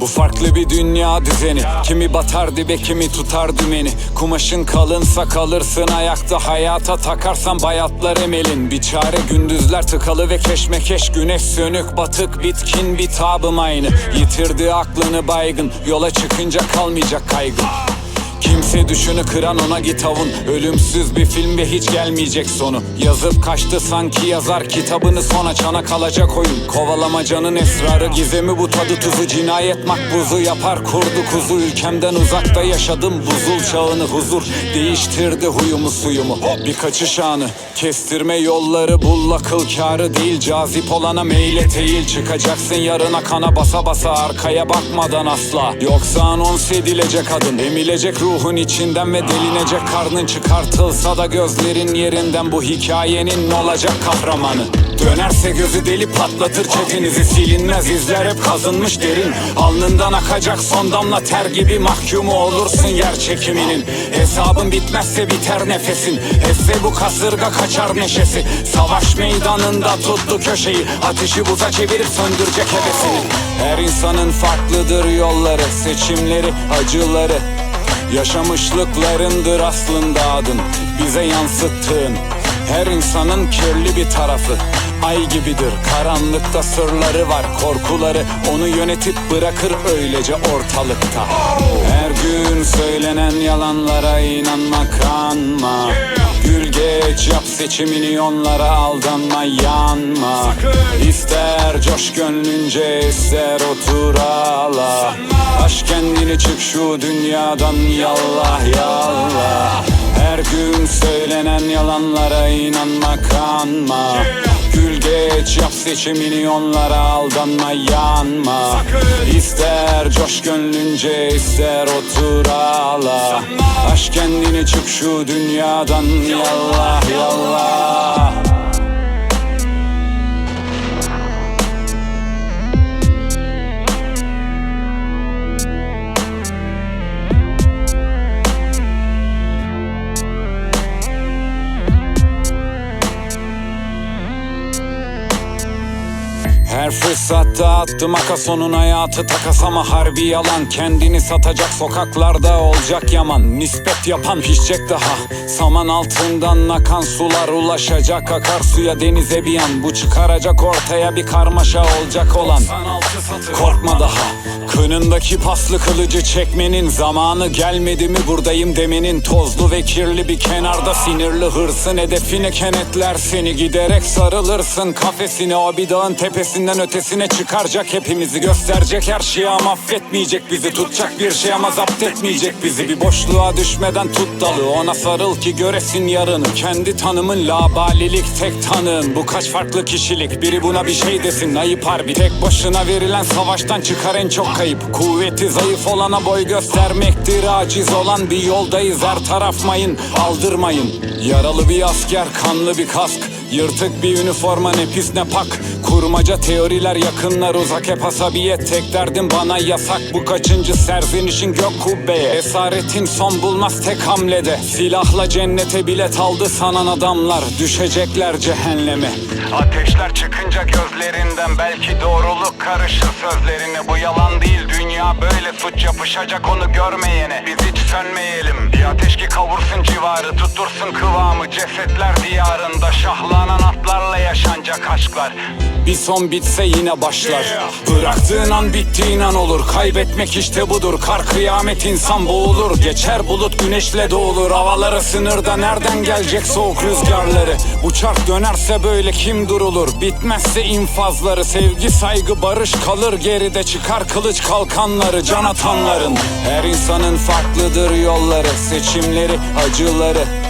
Bu farklı bir dünya düzeni. Kimi batar dibe kimi tutar dümeni. Kumaşın kalınsa kalırsın ayakta Hayata takarsan bayatlar emelin. Bir çare gündüzler tıkalı ve keşmekeş. Güneş sönük batık bitkin bir tabım aynı. Yitirdi aklını baygın Yola çıkınca kalmayacak kaygın Kimse düşünü kıran ona git avun. Ölümsüz bir film ve hiç gelmeyecek sonu. Yazıp kaçtı sanki yazar kitabını sona çana kalacak oyun. Kovalamacanın esrarı gizemi bu tadı tuzu. Cinayet makbuzu yapar kurdu kuzu. Ülkemden uzakta yaşadım buzul çağını huzur. Değiştirdi huyumu suyumu. Bir kaçış anı. Kestirme yolları bul akıl kârı değil. Cazip olana meyle değil Çıkacaksın. Yarına kana basa basa Arkaya bakmadan asla. Yoksa anons edilecek adın. Emilecek ruhun içinden ve delinecek karnın Çıkartılsa da gözlerin yerinden Bu hikayenin olacak kahramanı. Dönerse gözü deli patlatır çetenizi Silinmez izler hep kazınmış derin. Alnından akacak son damla ter gibi Mahkumu olursun yer çekiminin. Hesabın bitmezse biter nefesin. Hesse bu kasırga kaçar neşesi. Savaş meydanında tuttu köşeyi. Ateşi buza çevirip söndürecek hevesini. Her insanın farklıdır yolları Seçimleri, acıları Yaşamışlıklarındır aslında adın Bize yansıttığın. Her insanın kirli bir tarafı Ay gibidir. Karanlıkta sırları var Korkuları onu yönetip bırakır öylece ortalıkta. Her gün söylenen yalanlara inanma kanma geç yap seçimini onlara aldanma yanma. İster coş gönlünce ister otur ağla. Aş kendini çık şu dünyadan yallah yallah. Her gün söylenen yalanlara inanma kanma. Gül geç yap seçimini onlara aldanma yanma. İster coş gönlünce ister otur ağla. Aş kendini çık şu dünyadan yallah yallah Her fırsatta attı makas onun hayatı takas ama harbi yalan. Kendini satacak sokaklarda olacak yaman. Nispet yapan pişecek daha. Saman altından akan sular ulaşacak Akarsuya denize bir yan Bu çıkaracak ortaya bir karmaşa olacak olan. Korkma daha. Kınındaki paslı kılıcı çekmenin Zamanı gelmedi mi buradayım demenin. Tozlu ve kirli bir kenarda sinirli hırsın Hedefine kenetler seni. Giderek sarılırsın Kafesine o bir dağın tepesinden ötesine çıkaracak Hepimizi. Gösterecek her şeyi ama affetmeyecek bizi. Tutacak bir şey ama zapt etmeyecek bizi. Bir boşluğa düşmeden tut dalı. Ona sarıl ki göresin yarını. Kendi tanımın labalilik tek tanığın. Bu kaç farklı kişilik? Biri buna bir şey desin Ayıp harbi. Tek başına verilen savaştan çıkar en çok kayıp. Kuvveti zayıf olana boy göstermektir. Aciz olan bir yoldayız her taraf mayın Aldırmayın. Yaralı bir asker kanlı bir kask Yırtık bir üniforma ne pis ne pak. Kurmaca teoriler yakınlar uzak Hep asabiyet. Tek derdim bana yasak Bu kaçıncı serzenişin gök kubbeye. Esaretin son bulmaz tek hamlede. Silahla cennete bilet aldı sanan adamlar. Düşecekler cehenneme. Ateşler çıkınca gözlerinden Belki doğruluk karışır sözlerine. Bu yalan değil dünya böyle suç yapışacak onu görmeyene. Biz hiç sönmeyelim. Bir ateş ki kavursun civarı Tuttursun kıvamı. Cesetler diyarında atlarla yaşanacak aşklar. Bir son bitse yine başlar. Bıraktığın an bittiğin an olur. Kaybetmek işte budur. Kar kıyamet insan boğulur. Geçer bulut güneşle doğulur. Havalara sınırda nereden gelecek soğuk rüzgarları? Bu çark dönerse böyle kim durulur? Bitmezse infazları. Sevgi saygı barış kalır geride. Çıkar kılıç kalkanları Can atanların. Her insanın farklıdır yolları Seçimleri acıları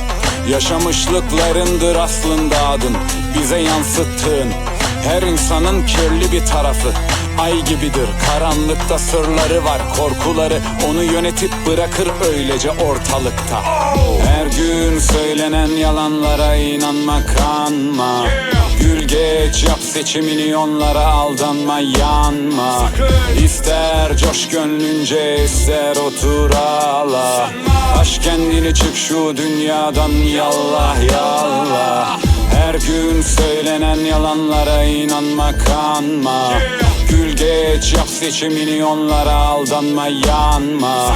Yaşamışlıklarındır aslında adın Bize yansıttığın. Her insanın kirli bir tarafı Ay gibidir. Karanlıkta sırları var Korkuları onu yönetip bırakır öylece ortalıkta. Her gün söylenen yalanlara inanma kanma Gül geç yap seçimini onlara aldanma yanma İster coş gönlünce ister otur ağla. Aş kendini çık şu dünyadan yallah yallah. Her gün söylenen yalanlara inanma kanma gül geç Yap seçimini onlara aldanma yanma.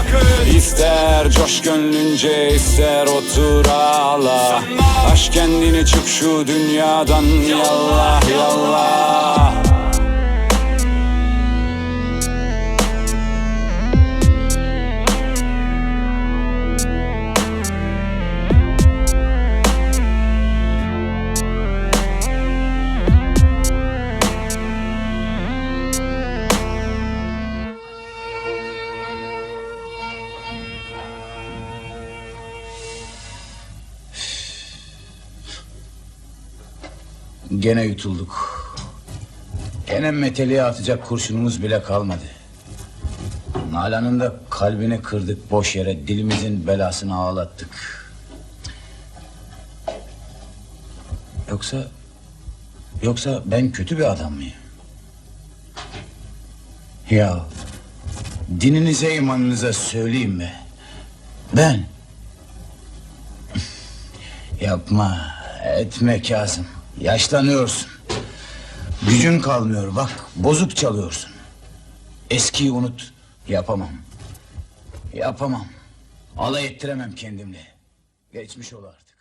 İster coş gönlünce ister otur ağla. Aşk kendini çık şu dünyadan yallah yallah Gene yutulduk. Gene meteliğe atacak kurşunumuz bile kalmadı. Nalan'ın da kalbini kırdık boş yere dilimizin belasını ağlattık. Yoksa... Yoksa ben kötü bir adam mıyım? Ya... Dininize imanınıza söyleyeyim mi? Ben... Yapma, etme Kazım. Yaşlanıyorsun. Gücün kalmıyor bak, bozuk çalıyorsun. Eskiyi unut, yapamam. Yapamam. Alay ettiremem kendimle. Geçmiş ol artık.